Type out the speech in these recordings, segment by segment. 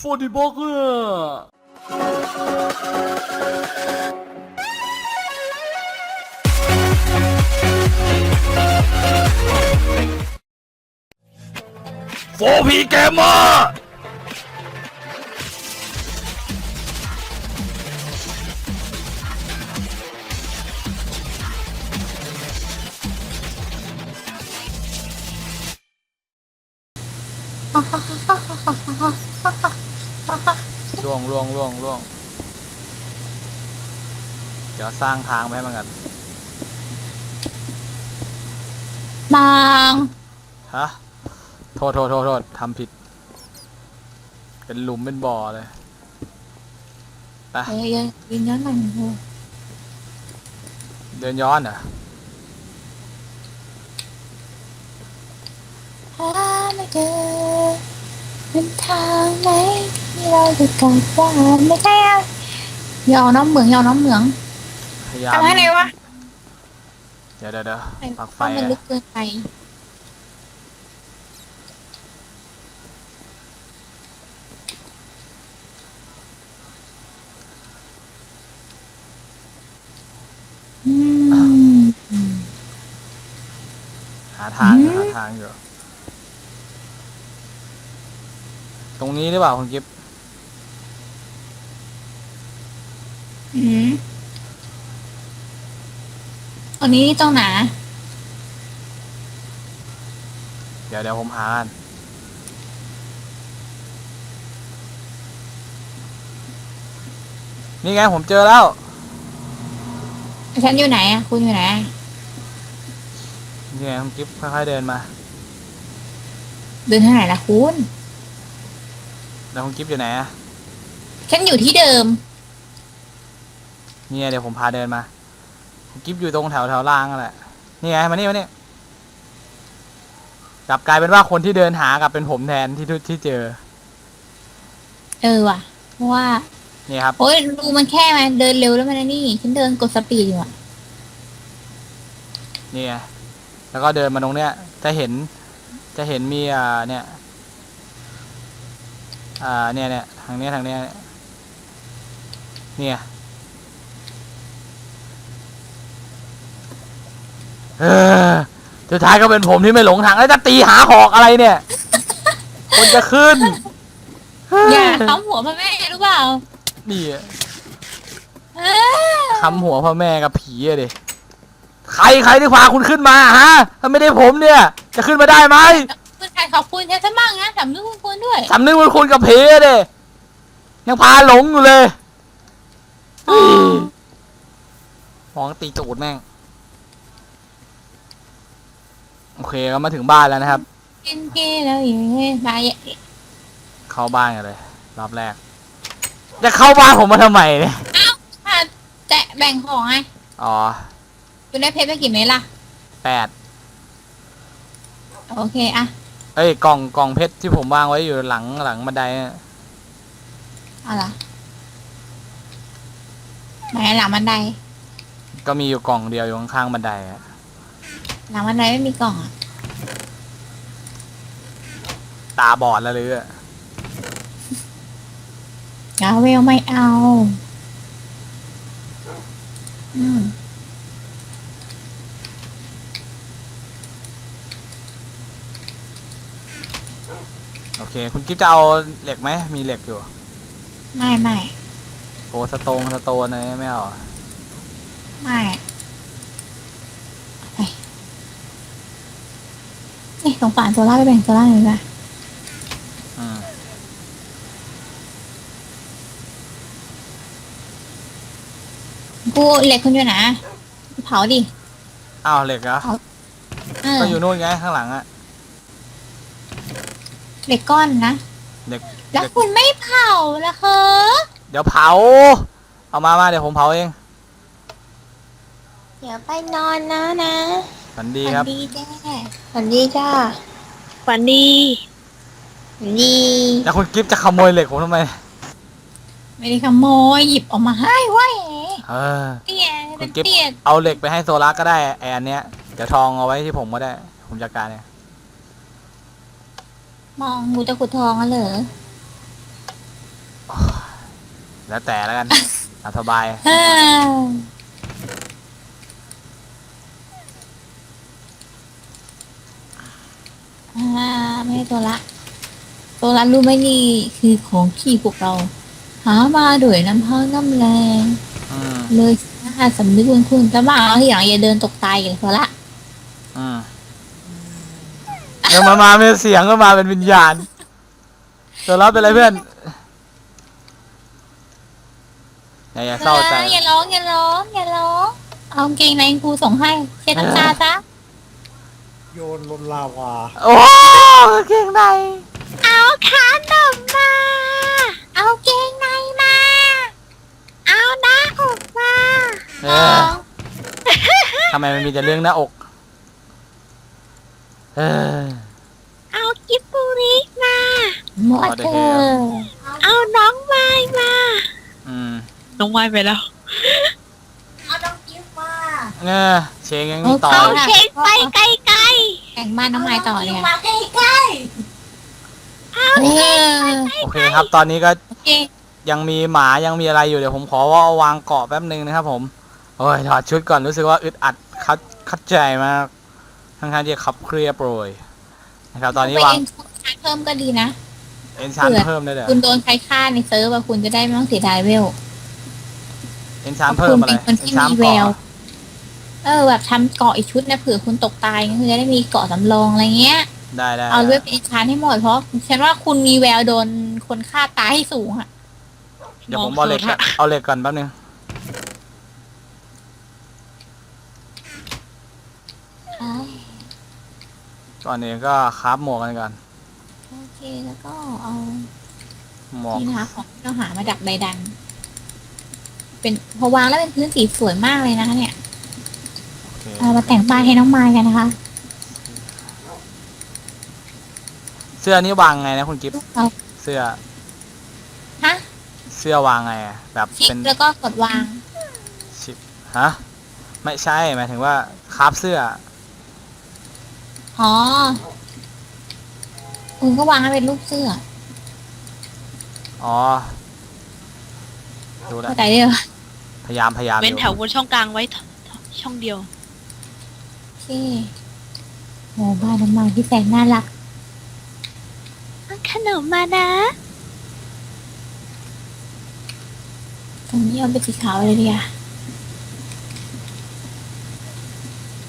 ฟอร์ดิบอกเกอร์โฟพีเกมเมอร์ วงล่วงล่วงล่วงเดี๋ยวสร้างทางไปให้มันกันบางฮะโทษโทษโทษโทษทำผิด เป็นหลุมเป็นบ่อเลยไปเอ้ยยืนยืนย้อนหน่อยหนูเดินย้อนเหรอะหาไม่เจอเป็นทางไหนที่ เราจะกลับบ้านไม่ใช่อะยอน้ำเหมืองยอน้ำเหมืองพยายามทำให้ไหนวะเดี๋ยวเดี๋ยวเดี๋ยวปลักไฟเพราะมันอะลึกเกินไปอืมหาทางอยู่อืมหาทางอยู่ ตรงนี้หรือเปล่าคุณกิฟต์ อืมอันนี้ตรงไหนเดี๋ยวเดี๋ยวผมหากันนี่ไงผมเจอแล้ว ฉันอยู่ไหนอะคุณอยู่ไหนอะนี่ไงคุณกิฟต์ค่อยๆเดินมา เดินทางไหนล่ะคุณ แล้วคุณกิฟต์อยู่ไหนอะฉันอยู่ที่เดิม นี่ไงเดี๋ยวผมพาเดินมาคุณกิฟต์อยู่ตรงแถวแถวล่างนั่นแหละนี่ไงมานี่มานี่กลับกลายเป็นว่าคนที่เดินหากลับเป็นผมแทนที่ที่เจอ เออว่ะเพราะว่านี่ครับโอ้ยรูมันแค่ไหมเดินเร็วแล้วมันไอ้นี่ฉันเดินกดสปีดอยู่อะนี่ไงแล้วก็เดินมาตรงเนี้ย จะเห็น จะเห็นมีอ่าเนี่ย อ่าเนี่ยเนี่ยทางเนี้ยทางเนี้ยเนี่ย เออสุดท้ายก็เป็นผมที่ไม่หลงทางแล้วจะตีหาหอกอะไรเนี่ย คนจะขึ้นอย่าค้ำหัวพ่อแม่รู้เปล่านี่อะเออคำหัวพ่อแม่กับผีอะดิใครใครที่พาคุณขึ้นมาฮะถ้าไม่ได้ผมเนี่ย จะขึ้นมาได้ไหมคุณชายขอบคุณฉันซะมั่งนะสำนึกคุณคุณด้วยสำนึกบุญคุณกับเพเด้ยังพาหลงอยู่เลยอ๋อมองตีจูดแม่ง โอเคก็มาถึงบ้านแล้วนะครับ กินเกแล้วอย่างเงี้ยไปเข้าบ้านกันเลย รอบแรก จะเข้าบ้านผมมาทำไมเนี่ยถ้าแจะแบ่งของไงอ๋อคุณได้เพชรไปกี่เม็ดล่ะแปดโอเคอะเอ้ยกล่องกล่องเพชรที่ผมวางไว้อยู่หลังหลังบันไดน่ะเอาล่ะไหนหลังบันไดก็มีอยู่กล่องเดียวอยู่ข้างๆบันไดอะ หลังบันไดไม่มีกล่องอะตาบอดแล้วหรืออะกาเวลไม่เอาอืมโอเค คุณกิฟต์จะเอาเหล็กไหม มีเหล็กอยู่ไม่ไม่โอ้สโตงสโตนอะไรไม่เอาอะไม่ไปเอ๊ะ สงสารโซล่าไปแบ่งโซล่าหน่อยดีกว่าอืมกูเหล็กคุณอยู่ไหนเผาดิอ้าวเหล็กเหรอเออก็อยู่นู่นไงข้างหลังอะ เหล็กก้อนนะเหล็กแล้วคุณไม่เผาละเหรอเดี๋ยวเผา เอามามาเดี๋ยวผมเผาเองเดี๋ยวไปนอนนะนะฝันดีครับฝันดีจ้า ฝันดีจ้าฝันดีฝันดี แล้วคุณกิฟต์จะขโมยเหล็กผมทำไม ไม่ได้ขโมยหยิบออกมาให้เว้ยเออเตี้ยคุเป็ณนกิฟต์เตี้ยเอาเหล็กไปให้โซล่าก็ได้ไออันเนี้ยเดี๋ยวทองเอาไว้ที่ผมก็ได้ ผมจัดการเนี่ยมองกูจะขุดทองอะเหรอแล้วแต่แล้วกัน ตามสบายอ่าอ่าไม่ใช่ ตัวละ ตัวละรู้ไหมนี่คือของที่พวกเรา หามาด้วยน้ำพังน้ำแรง อืมเลยน่าสำนึกบุญคุณแต่ว่าเอาอย่างอย่าเดินตกตายกันตัวละ อืมเดี๋ยวมามาเป็นเสียงก็มาเป็นวิญญาณตัวรับเป็นไรเพื่อนอย่าอย่าเศร้าใจอออย่าร้องอย่าร้องอย่าร้อง เอากางเกงในกูส่งให้เช็ดน้ำตาซะ โยนลนลาวา โอ้เก่งในเอาขานมมา เอาเกงในมา เอาหน้าอกมาเออทำไมมันมีแต่เรื่องหน้าอก เออ เอากิบบุริมา หมดเอาได้เธแค่อเอาน้องไม้มา อืมน้องไม้ไปแล้ว เอาน้องกิฟมาเออเชงยังมีต่อเอาอีกเช็คไปไกลไกล แข่งบ้านน้องไม้ต่อเลยมาใกล้ใกล้เอาโอเคครับ ตอนนี้ก็โอเคยังมีหมายังมีอะไรอยู่เดี๋ยวผมขอว่าวางเกาะแป๊บนึงนะครับ ผมโอ้ยถอดชุดก่อนรู้สึกว่าอึดอัดคัดคัดใจมากทั้งทางๆที่ขับเคลียร์โปรยนะครับ ตอนนี้วางไปเอ็นชาร์จเพิ่มก็ดีนะ เอนชานเผื่อเพิ่มได้เลยคุณโดนใครฆ่าในเซิร์ฟอะคุณจะได้ไม่ต้องเสียดายเวล เอนชานเพิ่มอะไรคุณเป็นคนที่เอนชานมีแวเกาะว เออแบบทำเกาะอีกชุดนะเผื่อคุณตกตายก็คือจะได้มีเกาะสำรองอะไรเงี้ย ได้ได้เอาเว็บเอนชานให้หมดเพราะฉันว่าคุณมีแววโดนคนฆ่าตายให้สูงอะเดี๋ยวผมเอาเหล็กก่อนเอาเหล็กก่อนแป๊บนึงใช่ก่อนอื่นก็คราฟหมวกกันก่อนโอเคแล้วก็เอาหมวกนี่นะคะของที่เราหามาดักใดดัน เป็นพอวางแล้วเป็นพื้นสีสวยมากเลยนะคะเนี่ยโอ เคเรามาแต่งบ้านให้น้องมายกันนะคะเสื้อนี่วางไงนะคุณกิฟต์เอาเสื้อฮะเสื้อวางไงอะแบบคลิกเป็นแล้วก็กดวางชิปฮะไม่ใช่หมายถึงว่าคราฟเสื้ออ๋อคุณก็วางให้เป็นรูปเสื้ออ๋อดูแลวเข้าใจได้ปะพยายามพยายามเว้นอยู่ แถวบนช่องกลางไว้ช่องเดียว โอเคโอ้บ้านน้องมายที่แสนน่ารักขนมมานะ ตรงนี้เอาเป็นสีขาวเลยดีอะ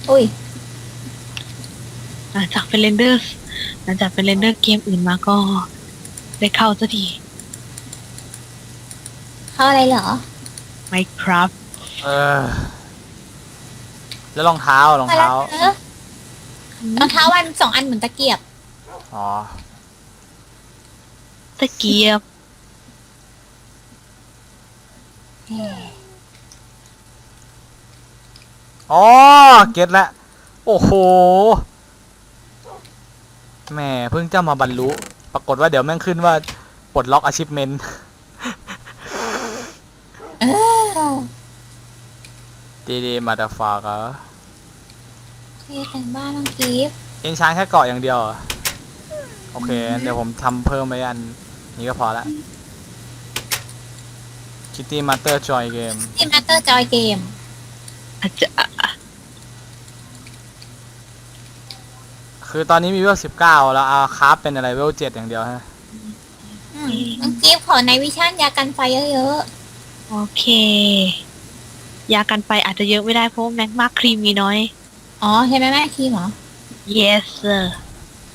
อุ้ยหลังจากเป็นเรนเดอร์หลังจากเป็นเรนเดอร์เกมอื่นมาก็ได้เข้าสักที เข้าอะไรเหรอ Minecraft เออ แล้วรองเท้ารองมาแล้เท้าวเออรองเท้าวันสองอันเหมือนตะเกียบ อ๋อ ตะเกียบ อ๋อ เก็ตแล้วโอ้โห แหม่เพิ่งจะมาบรรลุ ปรากฏว่าเดี๋ยวแม่งขึ้นว่า ปลดล็อก achievement เออดีดีมาดาฟากะโอ เคแต่งบ้านน้องกิฟต์เองช้างแค่เกาะอย่างเดียวเหรอโอเค เดี๋ยวผมทำเพิ่มไปอันนี้ก็พอละ Kitty Master Joy Game ที่มาสเตอร์จอยเกมอาจจะคือตอนนี้มีเวลสิบเก้าแล้วเอาคราฟเป็นอะไรเวลเจ็ดอย่างเดียวฮะ อืมน้องกิฟต์ขอในวิชั่นยากันไฟเยอะโอเค ยากันไฟอาจจะเยอะไม่ได้เพราะแม็กมาครีมมีน้อย ๆอ๋อใช่ไหมแม่คีมเหรอ yes sir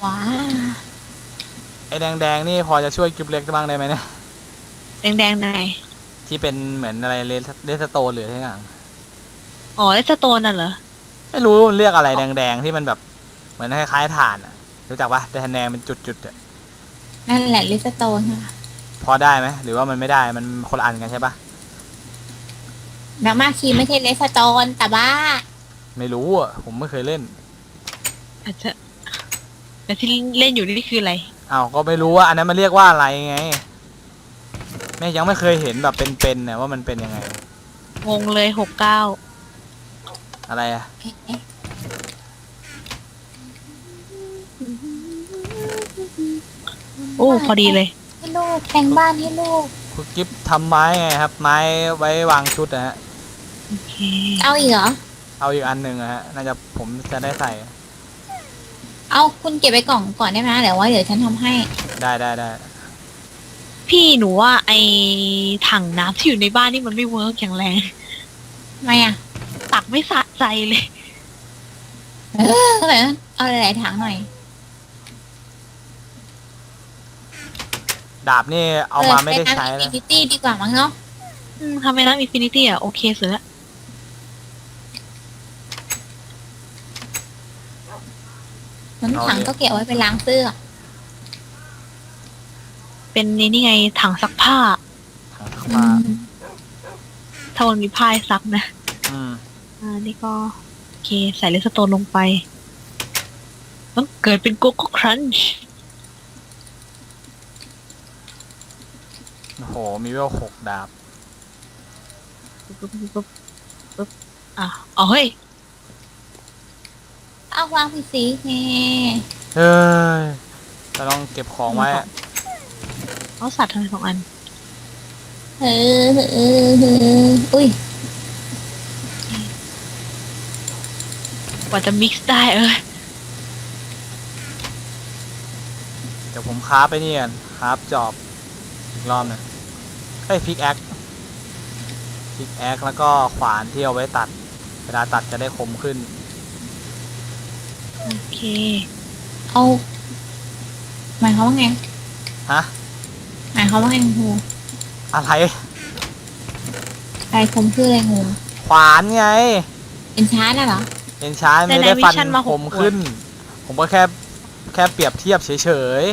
ว้าไอ้แดงๆนี่พอจะช่วยกิฟเล็กบ้างได้ไหมเนี่ยแดงๆไหนที่เป็นเหมือนอะไรเลสเลสโตนหรืออะไรอย่างอ๋อเลสโตนน่ะเหรอ ไม่รู้มันเรียกอะไรแดงๆที่มันแบบเหมือนคล้ายๆถ่านอะรู้จักปะแต่แดงๆเป็นจุดๆอะนั่นแหละลิสโตนค่ะพอได้ไหมหรือว่ามันไม่ได้มันคนละอันกันใช่ปะแม็กมาคีมไม่ใช่เลสโตนแต่บ้า ไม่รู้อะ ผมไม่เคยเล่น อาจจะแต่ที่เล่นอยู่นี่คืออะไร อ้าวก็ไม่รู้ว่าอันนั้นมันเรียกว่าอะไรไงแม่ยังไม่เคยเห็นแบบเป็นๆเนี่ยว่ามันเป็นยังไง งงเลยหกเก้าอะไรอะเอ๊ะโอ้พอดีเลย ให้ลูกแต่งบ้านให้ลูก คุณกิฟทำไม้ไงครับ ไม้ไว้วางชุดนะฮะโอเค เอาอีกเหรอ เอาอีกอันหนึ่งอะฮะ น่าจะผมจะได้ใส่ เอาคุณเก็บไปกล่องก่อนได้ไหมเดี๋ยวว่าเดี๋ยวฉันทำให้ ได้ได้ได้ พี่หนูว่าไอถังน้ำที่อยู่ในบ้านนี่มันไม่เวิร์กอย่างแรง ทำไมอะตักไม่สะใจเลยเออก็เลยเอาหลายๆถังหน่อย ดาบนี่เอามาไม่ได้ใช้เลเลยยอินฟินิตี้ดีกว่ามั้งเนาะอืมทำไมน้ำอินฟินิตี้อะ โอเคสุดละ มันถังก็เก็บไว้ไปล้างเสื้อ เป็นนี่นี่ไงถังซักผ้า ถังซักอืผ้ามถ้ามันมีผ้าให้ซักนะ อืมอ่า นี่ก็ โอเค ใส่เลสโตนลงไปต้องเกิดเป็นโกโก้ครันช์โอ้โห มีเวลหกดาบปุ๊บปุ๊บปุ๊บปุ๊บอะเอาเฮ้ย เอาวางพีซีแน่เฮ้ยจะต้องเก็บของไว้เอาสัตว์ทั้งสองอันเออเออเอออุ้ยกว่าจะมิกซ์ได้เออเดี๋ยวผมคราฟไปนี่กันคราฟจอบอีกรอบหนึงเอ้ยพิกแอคพิกแอคแล้วก็ขวานที่เอาไว้ตัด เวลาตัดจะได้คมขึ้น โอเค เอาหมายความว่าไงฮะ หมายความว่าไงงูอะไร อะไรคมคืออะไรงูขวานไง เป็นชาร์จน่ะเหรอเอ็นชาร์ไม่ได้ฟันคมขึ้น ผมก็แค่แค่เปรียบเทียบเฉย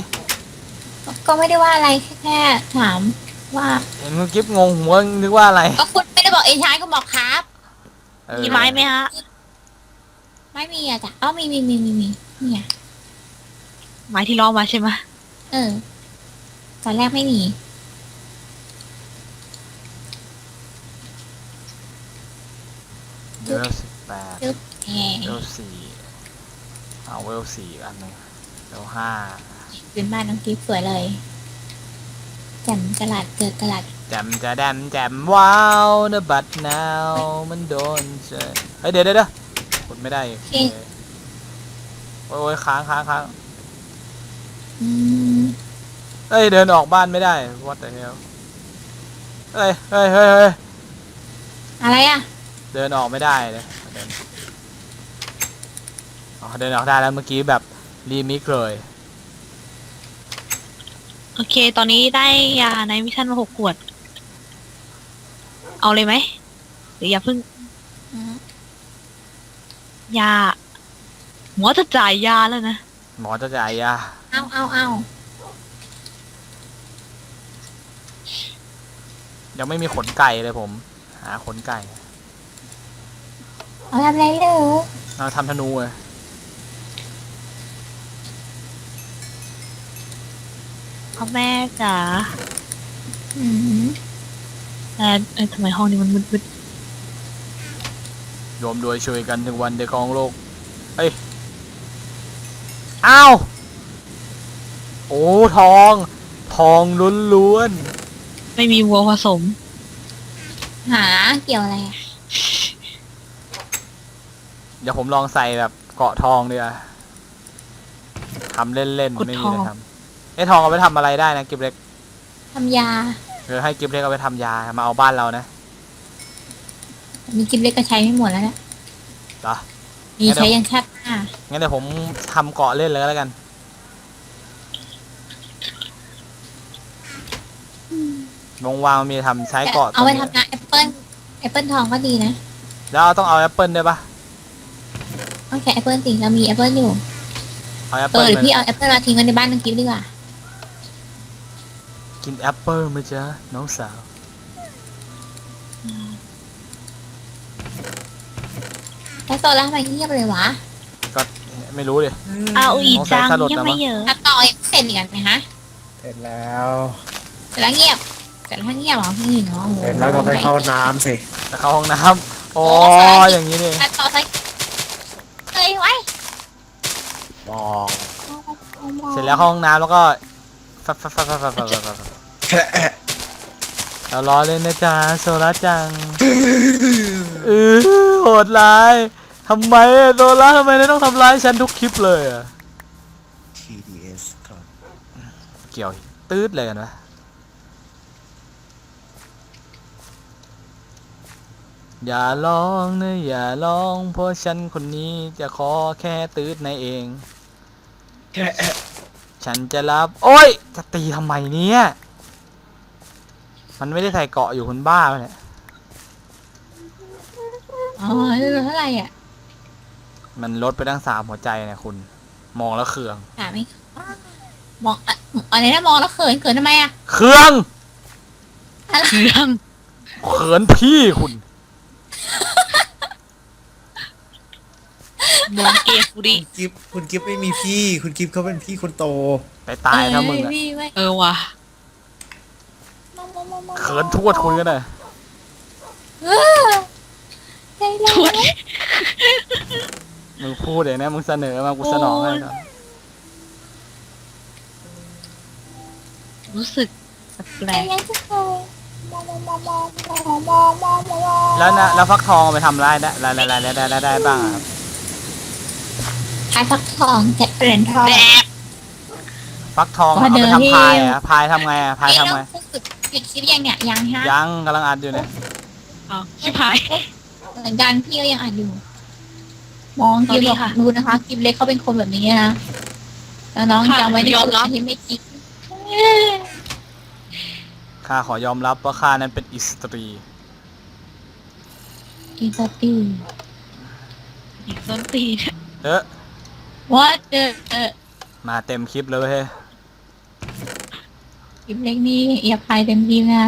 ก็ไม่ได้ว่าอะไรแค่แค่ถามว่า ๆ เห็นคุณกิฟงงหัวนึกว่าอะไร ก็คุณไม่ได้บอกเอ็นชาร์จก็บอกครับ เออมีไม้ไหมฮะ ไม่มีอะจ้ะเอ้ามีมีมีมีมีเนี่ยไม้ที่ล้อมาใช่ไหมเออ ตอนแรกไม่มี เวลสิบแปดจึ๊บแหมเวลสี่เอาเวลสี่อันหนึงเวลห้าเป็นบ้านน้องกิฟต์สวยเลยแจ่มกระหลัดเกิดกระหลัดแจมจะแดมแจมว้าวนะบัดนาวมันโดนเจอเฮ้ยเดี๋ยวเดี๋ยวเดี๋ยวก ดไม่ได้อีกโอ้ยโอ้ยค้างค้างค้างอืมเอ้ยเดินออกบ้านไม่ได้ what the hell เอ้ยเฮ้ยเฮ้ยเฮ้ยอะไรอะเดินออกไม่ได้เลยเดินอ๋อเดินออกได้แล้วเมื่อกี้แบบรีมิกเลยโอเค ตอนนี้ได้ยาในมิชชั่นมาหกขวด เอาเลยไหมหรืออย่าเพิ่งอืม ยา หมอจะจ่ายยาแล้วนะ หมอจะจ่ายยาเอาเอาเอายังไม่มีขนไก่เลยผม หาขนไก่เอาทำอะไรเลยเราทำธนูเลยพ่อแม่จ๋าอืมแต่เอ้ยทำไมห้องนี้มันมืด รวมด้วยช่วยกันถึงวันเดของโลก เอ้ย อ้าว โอ้ทอง ทองล้วนๆไม่มีวัวผสม หาเกี่ยวอะไรอะๆ เดี๋ยวผมลองใส่แบบเกาะทองดีกว่าทำเล่นๆกดไม่ทมีองอะไรทำเอ้ทองเอาไปทำอะไรได้นะกิบเล็ก ทำยาเออให้กิบเล็กเอาไปทำยา มาเอาบ้านเรานะ มีกิฟเล็กก็ใช้ไม่หมดแล้วเนี่ยเหรอ มีใช้ยันชาติหน้างั้นเดี๋ยวผมทำเกาะเล่นเลยก็แล้วกัน วงวางมีทำใช้เกาะเอาไปตรงนี้ทำนะแอปเปิ้ลแอปเปิ้ลทองก็ดีนะแล้วต้องเอาแอปเปิลด้วยปะต้องใช้แอปเปิ้ลสิเรามีแอปเปิ้ลอยู่เอาแอปเอเปิลอหรือไปพี่เอาแอปเปิ้ลมาทิ้งไว้ในบ้านน้องกิฟดีกว่า กินแอปเปิลไหมจ๊ะน้องสาว ต่อแล้วทำไมเงียบเลยวะก็ไม่รู้เลยเอาอีจังเยังไม่เยอะต่อยังเสร็จอีกไหมฮะเสร็จแล้วเสร็จแล้วเงียบเสร็จแล้วเงียบเหรอนี่เนาะเสร็จแล้วก็ไปเข้าน้ำสิไปเข้าห้องน้ำโอ้ยอย่างนี้เลยต่อใส่เฮ้ยไว้มองเสร็จแล้วเข้าห้องน้ำแล้วก็ฟับฟับฟับฟับฟับฟับเราล้อเล่นนะจ๊ะโซลาจังเออโหดร้าย ทำไมอะโซล่าทำไมนายต้องทำร้ายฉันทุกคลิปเลยอะ TDS ครับเกี่ยวตืดเลยกันวะอย่าร้องนะอย่าร้อง เพราะฉันคนนี้จะขอแค่ตืดในายเอง ฉันจะรับ โอ้ย จะตีทำไมเนี่ย มันไม่ได้ใส่เกราะอยู่คุณบ้าปะเนี่ย อ๋อเรื่องเท่าไหร่อะ มันลดไปตั้งสามหัวใจเนี่ยคุณ มองแล้วเคืองถามไม่มองอะอะไรนะมองแล้วเขินเขินทำไมอะเคืองเครื่องเขินพี่คุณ มองเกมกูดิคุณกิฟคุณกิฟไม่มีพี่ คุณกิฟเขาเป็นพี่คนโต ไปตายถ้ามึงเอ้อะพี่ไม่เออว่ะมองมองมองมองเขินทวดคุณก็ได้เออใจร้าทวดย มึงพูดเองนะมึงเสนอมากูสนองให้ครับรู้สึกแปลกแล้วนะแล้วฟักทองไปทำไรได้อะไรอะไรได้ได้ได้บ้างครับพายฟักทองจะเปลี่ยนทองฟักทองเอาไปทำพายอะพายทำไงอะพายทำไงรู้สึกหยุดคลิปยังเนี่ยยังฮะยังกำลังอัดอยู่เนี่ย อ๋อชิพาย เหมือนกันพี่ก็ยังอ่านอยู่ มองกิฟสวัสดีบอกค่ะดูนะคะกิฟเล็กเขาเป็นคนแบบนี้นะแล้วน้องค่ะจำไว้ในยอมรับ ที่ไม่กิ๊กข้าขอยอมรับว่าข้านั้นเป็นอิสตรี กินสตีอีกต้นตีน เอ๊ะว่าเออเออมาเต็มคลิปเลยเว้ยกิฟเล็กนี่อย่าพายเต็มที่นะ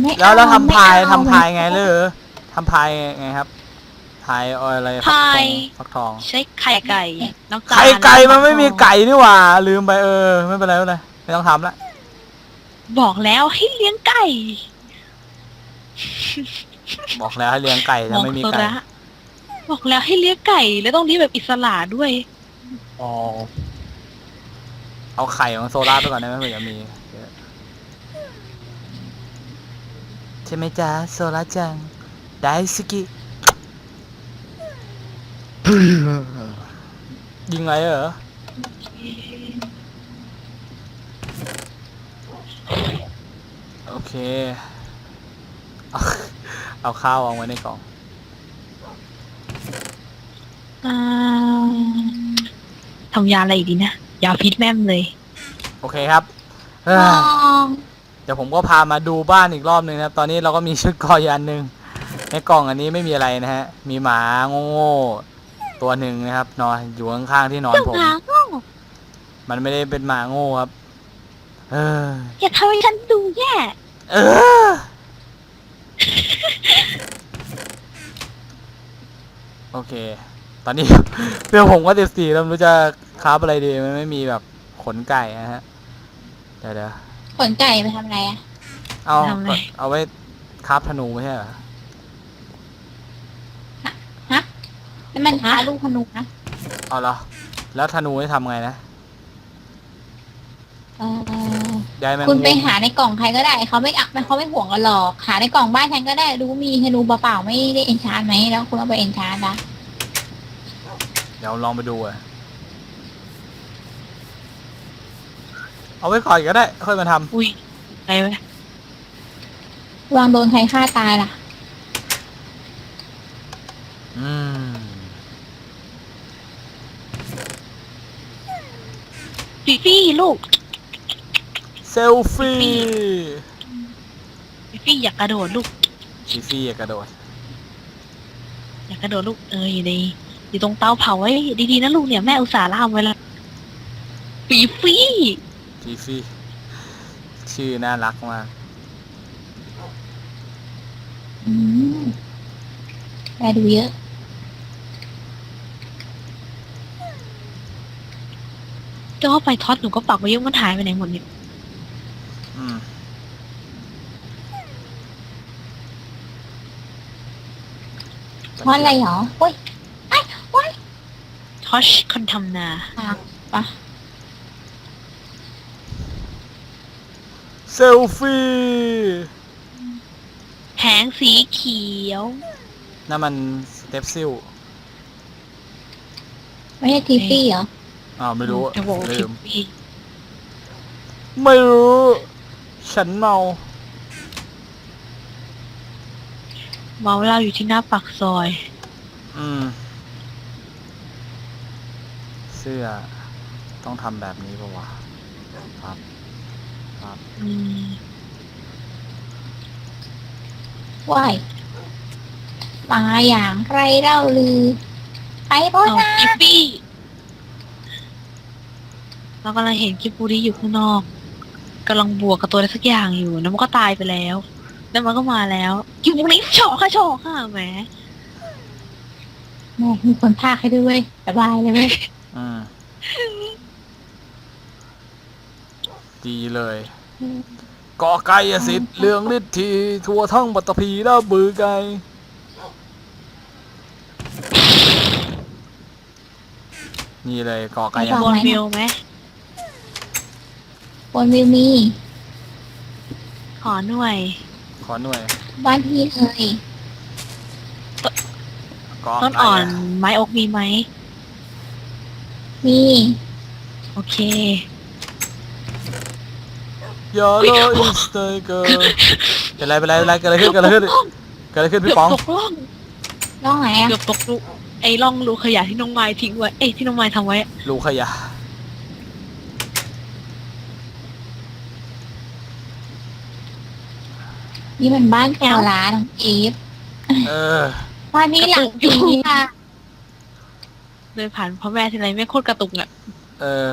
ไม่แล้วแล้วเอทำพายไม่เอทำพายไงเลยเหรอทำพายไงครับ พายอะไรฟักทพาอยงฟักทองใช้ไข่ไก่ น้ำตาลไข่ไก่มันไม่มีไก่นี่หว่า ลืมไปเออ ไม่เป็นไรไม่เป็นไรไม่ต้องทำละบอกแล้วให้เลี้ยงไก่บอกแล้วให้เลี้ยงไก่แต่ไม่มีโซไก่ระบอกแล้วให้เลี้ยงไก่ แล้วต้องเลี้ยงแบบอิสระด้วยอ๋อเอาไข่ของโซล่าไปก่อนได้ไหมเผื่อจะมีเยอะใช่ไหมจ๊ะโซล่าจัง ไดสกิ ยิงไรเหรอ โอเคเอาเอาข้าววางไว้ในกล่อง อ่าทำยาอะไรอีกดีนะ ยาพิษแม่มเลยโอเคครับเอ้ยมองเดี๋ยวผมก็พามาดูบ้านอีกรอบหนึ่งนะครับ ตอนนี้เราก็มีชุดเกอยันหนึ่งในกล่องอันนี้ไม่มีอะไรนะฮะ มีหมาโง่ๆ ตัวหนึ่งนะครับ นอนอยู่ข้างๆที่นอนผมหมาโง่มันไม่ได้เป็นหมาโง่ครับ เออ อย่าทำให้ฉันดูแย่เออ โอเค ตอนนี้เรื่องผมก็เจ็บสีแล้วไม่รู้จะคราบอะไรดี มันไม่มีแบบขนไก่นะฮะ เดี๋ยวเดี๋ยวขนไก่ไปทำอะไรอะเอาทำอะไรเอาไว้คราบธนูไม่ใช่เหรอ นั่นมันหาลูกพนุกนะเอาเหรอ แล้วธนูให้ทำไงนะ เออได้แมงคุณไปมุมหาในกล่องใครก็ได้เขาไม่อักเขาไม่ห่วงกันหรอกหาในกล่องบ้านฉันก็ได้ดูมีธนูเปล่าๆไม่ได้เอนชานไหมแล้วคุณเอาไปเอนชานนะเดี๋ยวลองไปดูอะเอาไว้ก่อนก็ได้ ค่อยมาทำอุ้ยอะไรวะวางโดนใครฆ่าตายล่ะ อืม ฟีฟี่ลูกเซลฟี่ฟีฟี่อยากกระโดดลูกฟีฟี่อย่ากระโดด อยากกระโดดลูกเอออยู่ในอยู่ตรงเตาเผาไว้ดีๆนะลูกเนี่ยแม่อุตส่าห์ล่ามไว้แล้วฟีฟี่ฟีฟี่ชื่อน่ารักมากอืมแปลดูเยอะ จะว่าไปท็อตหนูก็ปักไว้เยอะมันหายไปไหนหมดเนี่ยอืมเพราะอะไรหรอโอ้ยท็อชคนทำนาปะเซลฟี่งสีเขียว นั่นมันสเตปซิล ไม่ใช่ทีฟี่เหรอ อ้าวไม่รู้จะบอกว่าลืทิปมปี้ไม่รู้ ฉันเมา เมาเหล้าอยู่ที่หน้าปากซอย อืม เสื้อ ต้องทำแบบนี้ปะวะครับครับอืมว่ายมาอย่างไรเล่าลือ ไปพ่อเอานะกิปปี้ เรากำลังเห็นกิปปูรี่อยู่ข้างนอกกำลังบวกกับตัวอะไรสักอย่างอยู่แล้วมันก็ตายไปแล้ว แล้วมันก็มาแล้วกิปปูรี่โฉอกค่ะโฉอกค่ะแหมแม่มีคนพากให้ด้วยสบายเลยเว้ยอืมดีเลยกอไก่อะสิทธิ์เรื่องฤทธีทั่วทั้งปัตตภีแล้วบือไก่นี่เลยกอไก่มีอะ บอลมิลไหม บนวิวมี ขอหน่วย ขอหน่วยบ้านพี่เลยกอต้นไก่อ่อนอะไม้อกมีไหม มีโอเคอย่าเลยอินสเตเกอร์เป็นไรเป็นไรเป็นไรเกิดอะไรขึ้นเกิดอะไรขึ้นเกิดอะไรขึ้นเกืพี่อบป๋อง ตกร่องร่องไหนอะเกือบตกลูไอ้ร่องรูขยะที่น้องไม้ทิ้งไว้ เอ้ยที่น้องไม้ทำไว้อะลูกขยะ นี่มันบ้านแกวร้านของอีฟเออ บ้านนี้หลังดีค่ะ เดินผ่านพ่อแม่ทีไรไม่โคตรกระตุกอะเออ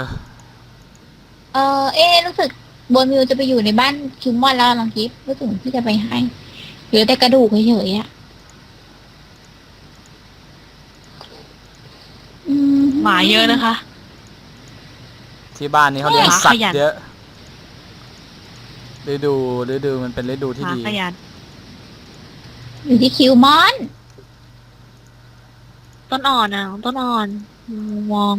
เออเอ๊ะรู้สึกบนวิวจะไปอยู่ในบ้านคิวมอนแล้วลองคิดรู้สึกที่จะไปให้เหลือแต่กระดูกเฉยๆอะอืหมาเยอะนะคะ ที่บ้านนี้เขาเลี้ยงหมาสัตขยันว์เยอะ ฤดูฤดูมันเป็นฤดูที่หมาดี ขยันอยู่ที่คิวมอน ต้นอ่อนอะต้นอ่อนมอง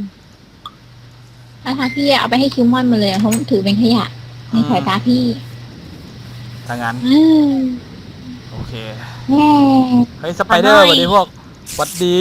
นะคะพี่เอาไปให้คิวมอนมาเลยเพราะมันถือเป็นขยะในสายตาพี่ถ้างั้น อืมโอเคแน่เฮ้ย สไปเดอร์สวัสดีพวกหวัดดี